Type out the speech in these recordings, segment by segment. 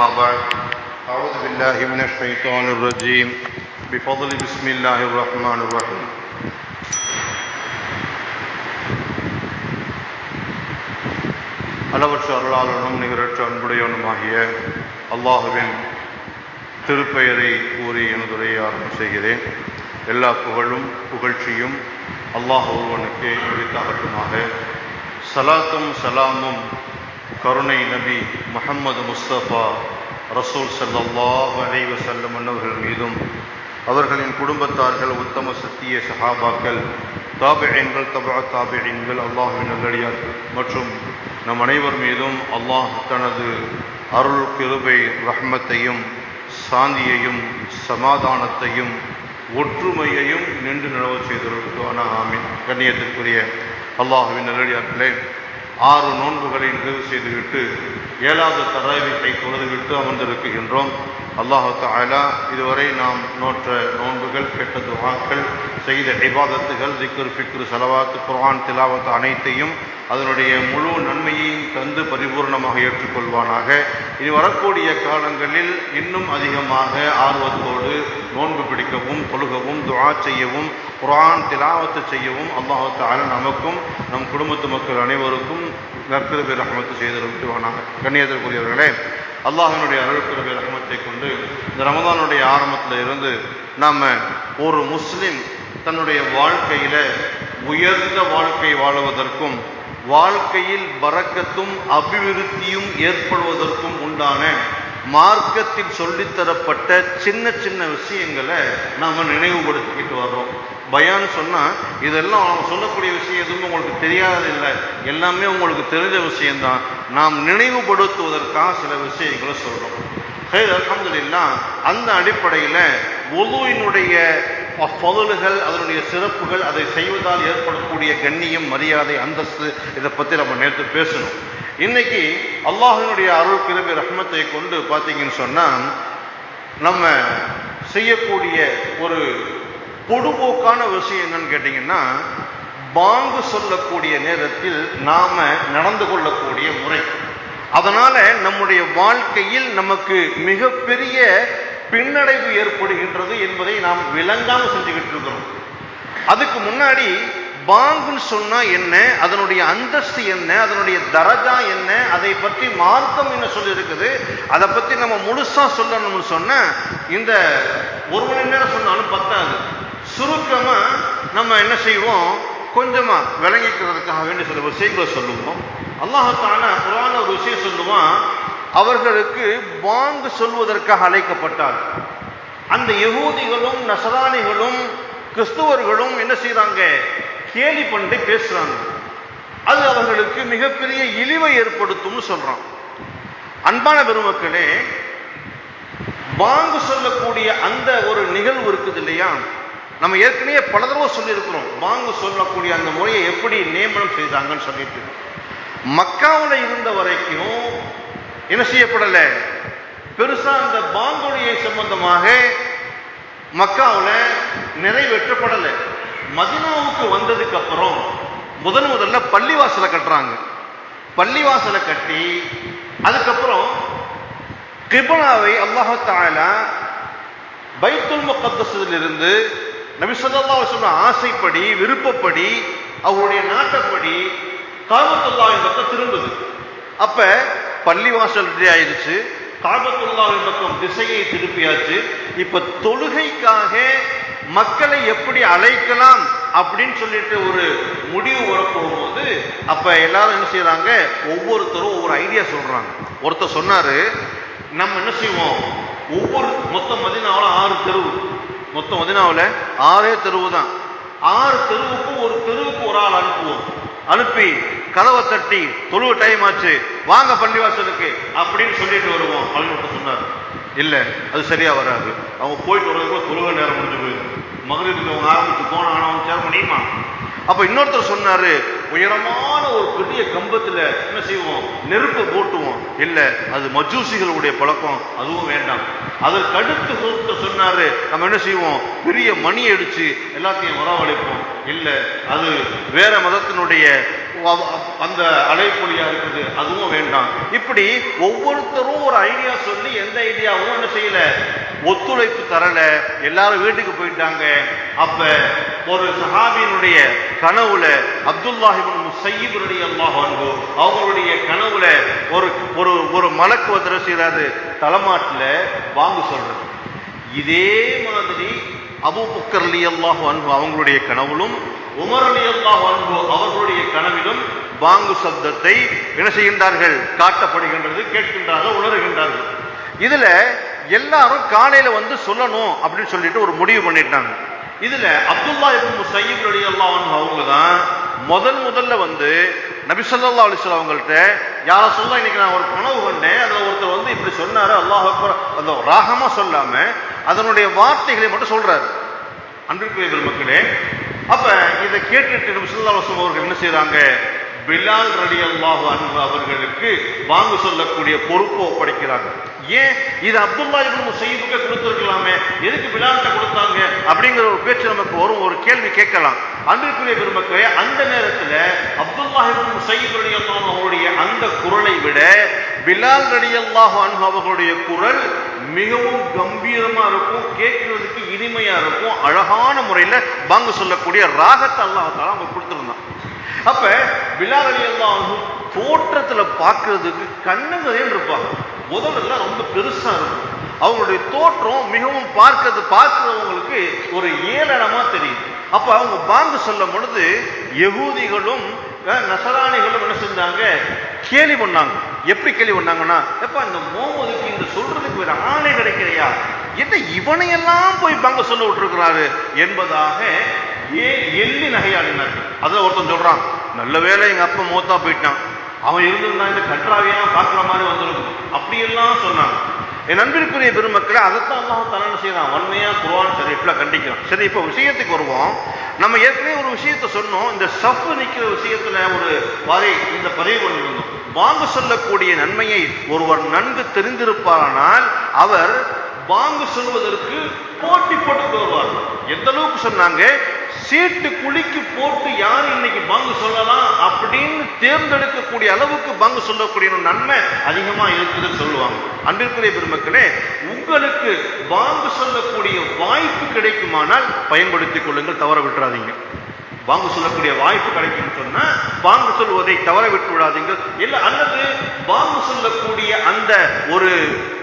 أما بعد أعوذ بالله من الشيطان الرجيم بفضل بسم الله الرحمن الرحيم அளவற்ற அருளாளனும் நிகரற்ற அன்புடையவனுமாகிய அல்லாஹுவின் திருப்பெயரை கூறி எனதுரையை ஆரம்பம் செய்கிறேன் எல்லா புகழும் புகழ்ச்சியும் அல்லாஹ் ஒருவனுக்கு உரித்தாகட்டுமாக சலாத்தும் சலாமும் கருணை நபி முஹம்மது முஸ்தபா ரசூல் ஸல்லல்லாஹு வரைவ வஸல்லம் அன்னவர்கள் மீதும் அவர்களின் குடும்பத்தார்கள் உத்தம சத்திய சஹாபாக்கள் தாபியன்கள் தபா தாபியன்கள் அல்லாஹுவின் நல்லடியார்கள் மற்றும் நம் அனைவர் மீதும் அல்லாஹ் தனது அருள் கிருபை ரஹ்மத்தையும் சாந்தியையும் சமாதானத்தையும் ஒற்றுமையையும் நின்று நிலவு செய்திருக்கான ஆமீன். கண்ணியத்திற்குரிய அல்லாஹுவின் நல்லடியார்களே ஆறு நோன்புகளை நிறைவு செய்துவிட்டு ஏழாவது தராவித்தை தொழுதுவிட்டு அமர்ந்திருக்கின்றோம். அல்லாஹு தாலா இதுவரை நாம் நோற்ற நோன்புகள் கெட்ட துவாக்கள் செய்த இபாதத்துகள் திக்ரு ஃபிக்ரு செலவாத்து குர்ஆன் திலாவத்து அனைத்தையும் அதனுடைய முழு நன்மையையும் தந்து பரிபூர்ணமாக ஏற்றுக்கொள்வானாக. இனி வரக்கூடிய காலங்களில் இன்னும் அதிகமாக ஆர்வத்தோடு நோன்பு பிடிக்கவும் தொழுகவும் துவா செய்யவும் குரான் திலாவத்து செய்யவும் அல்லாஹு நமக்கும் நம் குடும்பத்து மக்கள் அனைவருக்கும் நற்கிருபை ரஹமத்து செய்திருக்குவானாக கண்ணியத்திற்குரியவர்களே அல்லாஹினுடைய அருள்கிருபை ரஹமத்தை கொண்டு இந்த ரமதானுடைய ஆரம்பத்தில் இருந்து நாம் ஒரு முஸ்லீம் தன்னுடைய வாழ்க்கையில் உயர்ந்த வாழ்க்கை வாழுவதற்கும் வாழ்க்கையில் பறக்கத்தும் அபிவிருத்தியும் ஏற்படுவதற்கும் உண்டான மார்க்கத்தில் சொல்லித்தரப்பட்ட சின்ன சின்ன விஷயங்களை நாம் நினைவுபடுத்திக்கிட்டு வர்றோம். பயான்னு சொன்னால் இதெல்லாம் அவங்க சொல்லக்கூடிய விஷயம் எதுவும் உங்களுக்கு தெரியாததில்லை. எல்லாமே உங்களுக்கு தெரிஞ்ச விஷயம்தான். நாம் நினைவுபடுத்துவதற்காக சில விஷயங்களை சொல்கிறோம் சரி அலமதுல்லா அந்த அடிப்படையில் ஒதுவினுடைய பொருள்கள் அதனுடைய சிறப்புகள் அதை செய்வதால் ஏற்படக்கூடிய கண்ணியம் மரியாதை அந்தஸ்து இதை பற்றி நம்ம நேற்று பேசணும். இன்னைக்கு அல்லாஹினுடைய அருள் கிருபி ரஹ்மத்தை கொண்டு பார்த்தீங்கன்னு சொன்னால் நம்ம செய்யக்கூடிய ஒரு பொடுபோக்கான விஷயம் என்னன்னு கேட்டிங்கன்னா பாங்கு சொல்லக்கூடிய நேரத்தில் நாம் நடந்து கொள்ளக்கூடிய முறை. அதனால் நம்முடைய வாழ்க்கையில் நமக்கு மிகப்பெரிய பின்னடைவு ஏற்படுகின்றது என்பதை நாம் விளங்காம செஞ்சுக்கிட்டு இருக்கிறோம். அதுக்கு முன்னாடி பாங்குன்னு சொன்னா என்ன அதனுடைய அந்தஸ்து என்ன அதனுடைய தரஜா என்ன அதை பற்றி மார்க்கம் என்ன சொல்லி இருக்குது அதை பற்றி நம்ம முழுசா சொல்லணும்னு சொன்ன இந்த ஒரு மணி நேரம் சொன்னாலும் பத்தாது. சுருக்கமா நம்ம என்ன செய்வோம் கொஞ்சமா விளங்கிக்கிறதுக்காக வேண்டிய சில விஷயங்களை சொல்லுவோம். அல்லாஹுக்கான புராண ஒரு விஷயம் சொல்லுவான் அவர்களுக்கு வாங்கு சொல்வதற்காக அழைக்கப்பட்டார். அந்த யகூதிகளும் நசராணிகளும் கிறிஸ்துவர்களும் என்ன செய்யறாங்க கேலி பண்ணிட்டு பேசுறாங்க. அது அவர்களுக்கு மிகப்பெரிய இழிவை ஏற்படுத்தும்னு சொல்றான். அன்பான பெருமக்களே வாங்கு சொல்லக்கூடிய அந்த ஒரு நிகழ்வு இருக்குது இல்லையா? நம்ம ஏற்கனவே பல தடவை சொல்லியிருக்கிறோம் வாங்கு சொல்லக்கூடிய அந்த முறையை எப்படி நியமனம் செய்தாங்கன்னு சொல்லிட்டு. மக்காவில் இருந்த வரைக்கும் என்ன செய்யப்படலை? பெருசா அந்த பாங்குழியை சம்பந்தமாக மக்காவில் நிறைவேற்றப்படலை. மதினாவுக்கு வந்ததுக்கு அப்புறம் முதன் முதல்ல பள்ளிவாசலை கட்டுறாங்க. பள்ளிவாசலை கட்டி அதுக்கப்புறம் கிபனாவை அல்லாஹாலா பைத்துல் முகத்தசில் இருந்து நபி சொன்ன ஆசைப்படி விருப்பப்படி அவருடைய நாட்டப்படி காபத்துல்லாவின் பக்கம் திரும்புது. அப்ப பள்ளிவாசல் ரெடி ஆயிடுச்சு. காபத்துல்லாவின் பக்கம் திசையை திருப்பியாச்சு. இப்ப தொழுகைக்காக மக்களை எப்படி அழைக்கலாம் அப்படின்னு சொல்லிட்டு ஒரு முடிவு வரப்போகும்போது அப்ப எல்லாரும் என்ன செய்யறாங்க ஒவ்வொருத்தரும் ஒவ்வொரு ஐடியா சொல்றாங்க. ஒருத்தர் சொன்னாரு நம்ம என்ன செய்வோம்? ஒவ்வொரு மொத்தம் மதினாவில் ஆறு தெருவு. மொத்தம் மதினாவில் ஆறே தெருவு தான் ஆறு தெருவுக்கும் ஒரு தெருவுக்கு ஒரு ஆள் அனுப்புவோம். அனுப்பி கதவை தட்டி தொழுவ டைம் ஆச்சு வாங்க பள்ளிவாசலுக்கு அப்படின்னு சொல்லிட்டு வருவோம். அப்படின்னு சொன்னார். இல்லை அது சரியா வராது. அவங்க போயிட்டு வரதுக்கு தொழுக நேரம் முடிஞ்சு போயிடும் மகளிருக்கு அவங்க ஆரம்பிச்சு போன அவங்க சேர முடியுமா அப்போ இன்னொருத்தர் சொன்னாரு உயரமான ஒரு பெரிய கம்பத்தில் என்ன செய்வோம்? நெருப்பு போட்டுவோம். இல்லை அது மஜூசிகளுடைய பழக்கம் அதுவும் வேண்டாம். அதற்கு அடுத்து ஒருத்தர் சொன்னாரு நம்ம என்ன செய்வோம்? பெரிய மணி அடிச்சு எல்லாத்தையும் வரவழைப்போம் இல்லை அது வேற மதத்தினுடைய அந்த அலைப்பொலியா இருக்குது அதுவும் வேண்டாம். இப்படி ஒவ்வொருத்தரும் ஒரு ஐடியா சொல்லி எந்த ஐடியாவும் என்ன செய்யல? ஒத்துழைப்பு தரல. எல்லாரும் வீட்டுக்கு போயிட்டாங்க. அப்ப ஒரு சஹாபியினுடைய கனவுல அப்துல்லாஹிபின் முசையிப் ரலியல்லாஹு அன்ஹு அவங்களுடைய கனவுல ஒரு ஒரு ஒரு மலக்கு வந்து செய்யறாரு தலைமாட்டுல வாங்க சொல்றது. இதே மாதிரி அபு பக்கர் அல்லாஹ் அன்பு அவங்களுடைய கனவுலும் உமர் ரலியல்லாஹு அன்ஹு அவர்களுடைய கனவிலும் பாங்கு சப்தத்தை என்ன செய்கின்றார்கள்? காட்டப்படுகின்றது கேட்கின்றார்கள் உணர்கின்றார்கள். இதுல எல்லாரும் காலையில வந்து சொல்லணும் அப்படின்னு சொல்லிட்டு ஒரு முடிவு பண்ணிட்டாங்க. இதுல அப்துல்லா இப்னு முசையிப் ரலியல்லாஹு அவங்க தான் முதல் முதல்ல வந்து நபி ஸல்லல்லாஹு அவங்கள்ட்ட யார சொல்ல இன்னைக்கு நான் ஒரு கனவு கண்டேன். அதுல ஒருத்தர் வந்து இப்படி சொன்னாரு அல்லாஹ் அந்த ராகமா சொல்லாம அதனுடைய வார்த்தைகளை மட்டும் சொல்றாரு. அன்பிற்குரிய மக்களே அப்ப இதை கேட்டுட்டு நபி அவர்கள் என்ன செய்றாங்க? பிலால் ரலியல்லாஹு அன்பு அவர்களுக்கு வாங்க சொல்லக்கூடிய பொறுப்பு ஒப்படைக்கிறாங்க. ஏன்? இது அப்துல்லா இப்னு முசையிபுக்கு கொடுத்துருக்கலாமே. எதுக்கு பிலால்கிட்ட கொடுத்தாங்க? அப்படிங்கிற ஒரு பேச்சு நமக்கு வரும். ஒரு கேள்வி கேட்கலாம். அன்பிற்குரிய பெருமக்களே அந்த நேரத்தில் அப்துல்லா இப்னு முசையிப் ரலியல்லாஹு அல்லாஹ் அவருடைய அந்த குரலை விட பிலால் ரடி அன்ஹு அவர்களுடைய குரல் மிகவும் கம்பீரமா இருக்கும் கேட்கறதுக்கு இனிமையா இருக்கும் அழகான முறையில பாங்கு சொல்லக்கூடிய ராகத்தை அல்லாஹால அவங்க கொடுத்துருந்தான். அப்ப பிலால் அலி அல்லாஹ் தோற்றத்துல பார்க்கறதுக்கு கண்ணுங்கதையும் இருப்பாங்க. முதல்ல ரொம்ப பெருசா இருக்கும். அவங்களுடைய தோற்றம் மிகவும் பார்க்கறது பார்க்கிறவங்களுக்கு ஒரு ஏளனமா தெரியுது. அப்ப அவங்க பாங்கு சொல்லும் பொழுது யகூதிகளும் நசராணிகளும் என்ன செஞ்சாங்க? கேலி பண்ணாங்க. எப்படி கேள்வி பண்ணாங்கன்னா எப்ப இந்த மோமதுக்கு இந்த சொல்றதுக்கு ஒரு ஆளே கிடைக்கலையா? என்ன இவனையெல்லாம் போய் பங்க சொல்ல விட்டுருக்கிறாரு என்பதாக ஏ எள்ளி நகையாடினார்கள் அதுல ஒருத்தன் சொல்றான் நல்ல வேளை எங்க அப்பா மூத்தா போயிட்டான். அவன் இருந்திருந்தா இந்த கன்றாவையெல்லாம் பார்க்குற மாதிரி வந்திருக்கும். அப்படியெல்லாம் சொன்னாங்க. என் நண்பிற்குரிய பெருமக்களை அதைத்தான் அல்லாஹ் தலன்னு செய்யறான் வன்மையா சரி ஷரீஃப்ல கண்டிக்கிறான். சரி இப்போ விஷயத்துக்கு வருவோம். நம்ம ஏற்கனவே ஒரு விஷயத்த சொன்னோம். இந்த சஃப் நிக்கிற விஷயத்துல ஒரு வரை இந்த பதிவு பண்ணிருந்தோம். பாங்கு சொல்லக்கூடிய நன்மையை ஒருவர் நன்கு தெரிந்திருப்பாரானால் அவர் பாங்கு சொல்வதற்கு போட்டி போட்டு வருவார். எந்த அளவுக்கு சொன்னாங்க? சீட்டு குழிக்கு போட்டு யார் இன்னைக்கு பாங்கு சொல்லலாம் அப்படின்னு தேர்ந்தெடுக்கக்கூடிய அளவுக்கு பாங்கு சொல்லக்கூடிய ஒரு நன்மை அதிகமா இருக்குதுன்னு சொல்லுவாங்க. அன்பிற்குரிய பெருமக்களே உங்களுக்கு பாங்கு சொல்லக்கூடிய வாய்ப்பு கிடைக்குமானால் பயன்படுத்திக் கொள்ளுங்கள் தவற விட்டுறாதீங்க. வாங்க சொல்லக்கூடிய வாய்ப்பு கிடைக்கும்னு சொன்னா பாங்கு சொல்வதை தவற விட்டு விடாதீங்க இல்ல அல்லது வாங்க சொல்லக்கூடிய அந்த ஒரு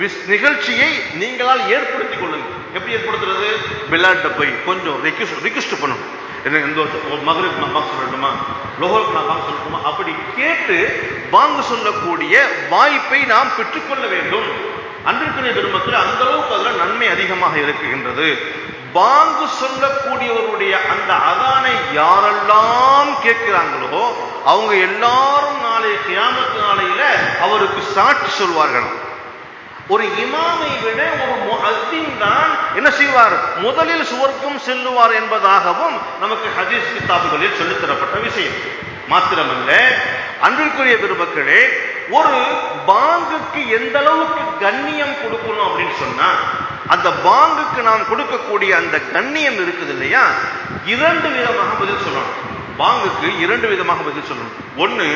விஸ்- நிகழ்ச்சியை நீங்களால் ஏற்படுத்திக் கொள்ளுங்க எப்படி ஏற்படுத்துறது? விளையாட்ட போய் கொஞ்சம் ரிக்வஸ்ட் ரிக்வஸ்ட் பண்ணணும். என்ன இந்த ஒரு மகருக்கு நான் வாங்க சொல்லட்டுமா? லோகருக்கு நான் வாங்க சொல்லட்டுமா? அப்படி கேட்டு பாங்கு சொல்லக்கூடிய வாய்ப்பை நாம் பெற்றுக்கொள்ள வேண்டும். அன்றைக்குரிய திருமத்தில் அந்த அளவுக்கு அதில் நன்மை அதிகமாக இருக்குகின்றது. பாங்கு சொல்லக்கூடியவருடைய அந்த அதானை யாரெல்லாம் கேட்கிறாங்களோ அவங்க எல்லாரும் நாளை கியாமத்து நாளையில அவருக்கு சாட்சி சொல்வார்கள். ஒரு இமாமை விட ஒரு முஅத்தின் தான் என்ன செய்வார்? முதலில் சுவர்க்கம் செல்லுவார் என்பதாகவும் நமக்கு ஹதீஸ் கிதாபுகளில் சொல்லித் தரப்பட்ட விஷயம். மாத்திரமல்ல அன்பிற்குரிய பெருமக்களே ஒரு பாங்குக்கு எந்த அளவுக்கு கண்ணியம் கொடுக்கணும் அப்படின்னு சொன்னா அந்த பாங்குக்கு நாம் கொடுக்கக்கூடிய அந்த கண்ணியம் இருக்குது இல்லையா இரண்டு விதமாக பதில் சொல்லணும். பாங்குக்கு இரண்டு விதமாக பதில் சொல்லணும். ஒன்று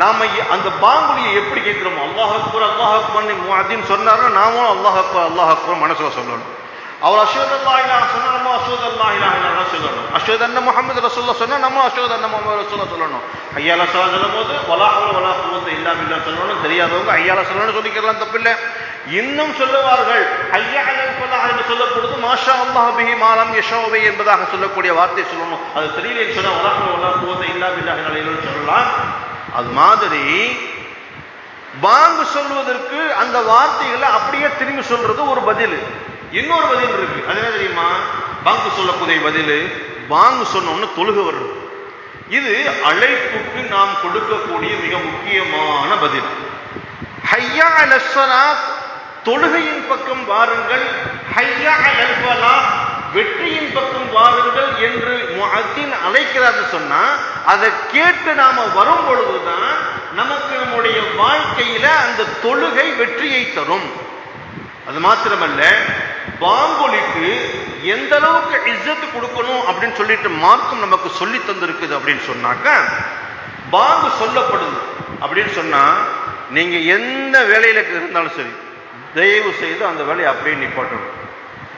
நாம அந்த பாங்குலியை எப்படி கேட்கிறோம் அல்லாஹ் அக்பர் அல்லாஹ் அக்பர் அப்படின்னு சொன்னாருன்னா நாமும் அல்லாஹ் அக்பர் அல்லாஹ் அக்பர் மனசுல சொல்லணும். அவர் அசோத் அல்லா இலாஹ சொன்னா நம்ம அஷ்ஹது அல்லா இலாஹ சொல்லணும். அசோத் அண்ண முகமது ரசூலுல்லாஹ் சொன்னா நம்ம அஷ்ஹது அண்ண முகமது ரசூலுல்லாஹ் சொல்லணும். ஐயால ஸலா சொல்லும்போது போது ஹவ்ல வலா குவத்த இல்லா சொல்லணும் தெரியாதவங்க ஐயால ஸலான்னு சொல்லிக்கலாம் தப்பில்லை. இன்னும் சொல்லுவார்கள் ஐயா என்று சொல்லப்படுது மாஷா அல்லாஹி மாலம் யசோவை என்பதாக சொல்லக்கூடிய வார்த்தை சொல்லணும். அது தெரியல சொன்னால் வலா ஹவ்ல வலா குவத்த சொல்லலாம் அது மாதிரி பாங்கு சொல்வதற்கு அந்த வார்த்தைகளை அப்படியே திரும்பி சொல்றது ஒரு பதில். இன்னொரு பதில் இருக்கு. அது என்ன தெரியுமா? பாங்கு சொல்லக்கூடிய பதில் பாங்கு சொன்னோன்னு தொழுக வருது இது அழைப்புக்கு நாம் கொடுக்கக்கூடிய மிக முக்கியமான பதில். ஹையா அலஸ்வலாத் தொழுகையின் பக்கம் வாருங்கள். ஹையா அலல்வலா வெற்றியின் பக்கம் வாருங்கள் என்று முஅத்தின் அழைக்கிறாரு சொன்னா அதை கேட்டு நாம வரும் பொழுதுதான் நமக்கு நம்முடைய வாழ்க்கையில அந்த தொழுகை வெற்றியை தரும். அது மாத்திரமல்ல பாங்கொலிக்கு எந்த அளவுக்கு இஸ்ஸத்து கொடுக்கணும் அப்படின்னு சொல்லிட்டு மார்க்கம் நமக்கு சொல்லி தந்திருக்குது அப்படின்னு சொன்னாக்க பாங்கு சொல்லப்படுது அப்படின்னு சொன்னா நீங்க எந்த வேலையில இருந்தாலும் சரி தயவு செய்து அந்த வேலையை அப்படியே நிப்பாட்டணும்.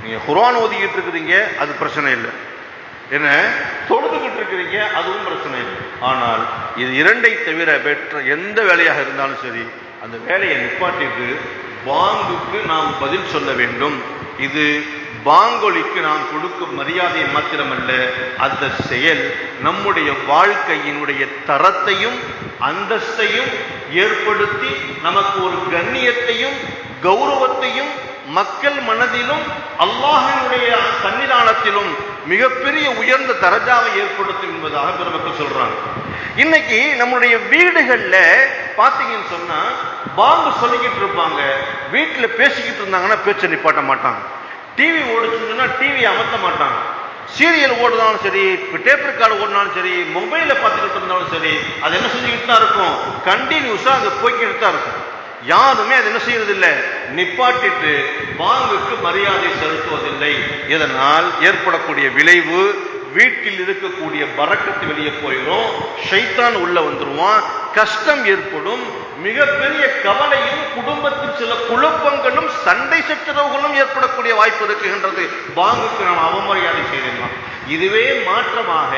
நீங்கள் குரான் ஓதிக்கிட்டு இருக்கிறீங்க அது பிரச்சனை இல்லை. என்ன? தொழுதுகிட்டு இருக்கிறீங்க அதுவும் பிரச்சனை இல்லை. ஆனால் இது இரண்டை தவிர பெற்ற எந்த வேலையாக இருந்தாலும் சரி அந்த வேலையை நிப்பாட்டிட்டு பாங்குக்கு நாம் பதில் சொல்ல வேண்டும். இது பாங்கொலிக்கு நாம் கொடுக்கும் மரியாதை மாத்திரமல்ல. அந்த செயல் நம்முடைய வாழ்க்கையினுடைய தரத்தையும் அந்தஸ்தையும் ஏற்படுத்தி நமக்கு ஒரு கண்ணியத்தையும் கௌரவத்தையும் மக்கள் மனதிலும் அல்லாஹினுடைய சன்னிதானத்திலும் மிகப்பெரிய உயர்ந்த தரஜாவை ஏற்படுத்தும் என்பதாக பெருமக்கள் சொல்றாங்க. இன்னைக்கு நம்முடைய வீடுகள்ல பாத்தீங்கன்னு சொன்னா பாம்பு சொல்லிக்கிட்டு இருப்பாங்க. வீட்டுல பேசிக்கிட்டு இருந்தாங்கன்னா பேச்சை நிப்பாட்ட மாட்டாங்க. டிவி ஓடுச்சுன்னா டிவி அமர்த்த மாட்டாங்க. சீரியல் ஓடுனாலும் சரி டேப் ரெக்கார்டு ஓடினாலும் சரி மொபைல பார்த்துக்கிட்டு இருந்தாலும் சரி அது என்ன செஞ்சுக்கிட்டு தான் இருக்கும்? கண்டினியூஸா அது போய்கிட்டு தான் இருக்கும். யாருமே அது என்ன செய்யறதில்லை? நிப்பாட்டிட்டு பாங்குக்கு மரியாதை செலுத்துவதில்லை. இதனால் ஏற்படக்கூடிய விளைவு வீட்டில் இருக்கக்கூடிய பறக்கத்து வெளியே போயிடும் ஷைத்தான் உள்ள வந்துருவான். கஷ்டம் ஏற்படும். மிகப்பெரிய கவலையும் குடும்பத்தில் சில குழப்பங்களும் சண்டை சச்சரவுகளும் ஏற்படக்கூடிய வாய்ப்பு இருக்குகின்றது பாங்குக்கு நாம் அவமரியாதை செய்திடலாம். இதுவே மாற்றமாக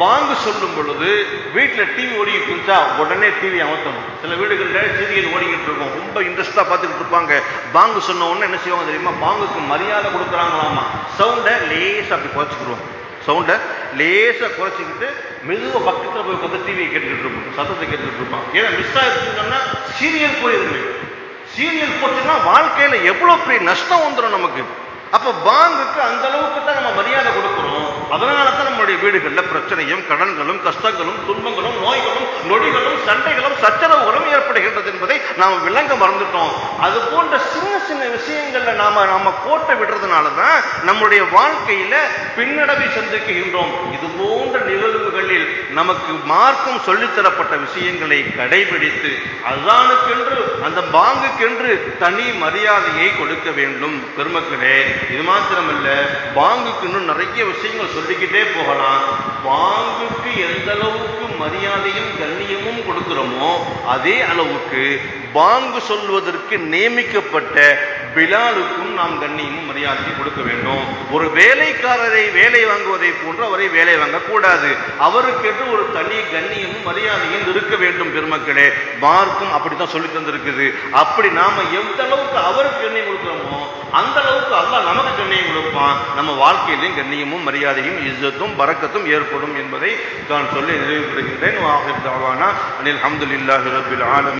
பாங்கு சொல்லும் பொழுது வீட்டில் டிவி ஓடிக்கிட்டு இருந்தா உடனே டிவி அமர்த்தணும். சில வீடுகளில் சீரியல் ஓடிக்கிட்டு இருக்கும். ரொம்ப இன்ட்ரெஸ்டாக பார்த்துக்கிட்டு இருப்பாங்க. பாங்கு சொன்ன உடனே என்ன செய்வாங்க தெரியுமா? பாங்குக்கு மரியாதை கொடுக்குறாங்களாமா? சவுண்டை லேசாக அப்படி குறைச்சிக்கிடுவோம். சவுண்டை லேசாக குறைச்சிக்கிட்டு மெதுவாக பக்கத்தில் போய் உட்காந்து டிவியை கேட்டுக்கிட்டு இருப்போம். சத்தத்தை கேட்டுக்கிட்டு இருப்பான் ஏன்னா மிஸ் ஆகிடுச்சுன்னா சீரியல் போயிருமே சீரியல் போச்சுன்னா வாழ்க்கையில் எவ்வளோ பெரிய நஷ்டம் வந்துடும் நமக்கு. அப்போ பாங்குக்கு அந்த அளவுக்கு தான் நம்ம மரியாதை கொடுக்குறோம். அதனால தான் நம்ம அவர்களுடைய வீடுகளில் பிரச்சனையும் கடன்களும் கஷ்டங்களும் துன்பங்களும் நோய்களும் நொடிகளும் சண்டைகளும் சச்சரவுகளும் ஏற்படுகின்றது என்பதை நாம் விளங்க மறந்துட்டோம். அது போன்ற சின்ன சின்ன விஷயங்கள்ல நாம நாம கோட்டை விடுறதுனால தான் நம்முடைய வாழ்க்கையில பின்னடைவை சந்திக்கின்றோம். இது போன்ற நிகழ்வுகளில் நமக்கு மார்க்கம் சொல்லித்தரப்பட்ட விஷயங்களை கடைபிடித்து அதானுக்கென்று அந்த பாங்குக்கென்று தனி மரியாதையை கொடுக்க வேண்டும். பெருமக்களே இது மாத்திரமல்ல பாங்குக்கு இன்னும் நிறைய விஷயங்கள் சொல்லிக்கிட்டே போகலாம். பாங்குக்கு எந்த அளவுக்கு மரியாதையும் கண்ணியமும் கொடுக்கிறோமோ அதே அளவுக்கு பாங்கு சொல்வதற்கு நியமிக்கப்பட்ட பிலாலுக்கும் நாம் கண்ணியமும் மரியாதையும் கொடுக்க வேண்டும். ஒரு வேலைக்காரரை வேலை வாங்குவதை போன்று அவரை வேலை வாங்கக்கூடாது. அவருக்கென்று ஒரு தனி கண்ணியமும் மரியாதையும் இருக்க வேண்டும் பெருமக்களே. மார்க்கும் அப்படித்தான் சொல்லி தந்திருக்குது. அப்படி நாம எந்த அளவுக்கு அவருக்கு கண்ணியம் கொடுக்குறோமோ அந்த அளவுக்கு அல்லா நமக்கு கண்ணியம் கொடுப்பான். நம்ம வாழ்க்கையிலும் கண்ணியமும் மரியாதையும் இஸ்ஸத்தும் பறக்கத்தும் ஏற்படும் என்பதை நான் சொல்லி நிறைவு பெறுகின்றேன் வாஹிர் அனில் அஹமதுல்லாஹி ரபில் ஆலம்.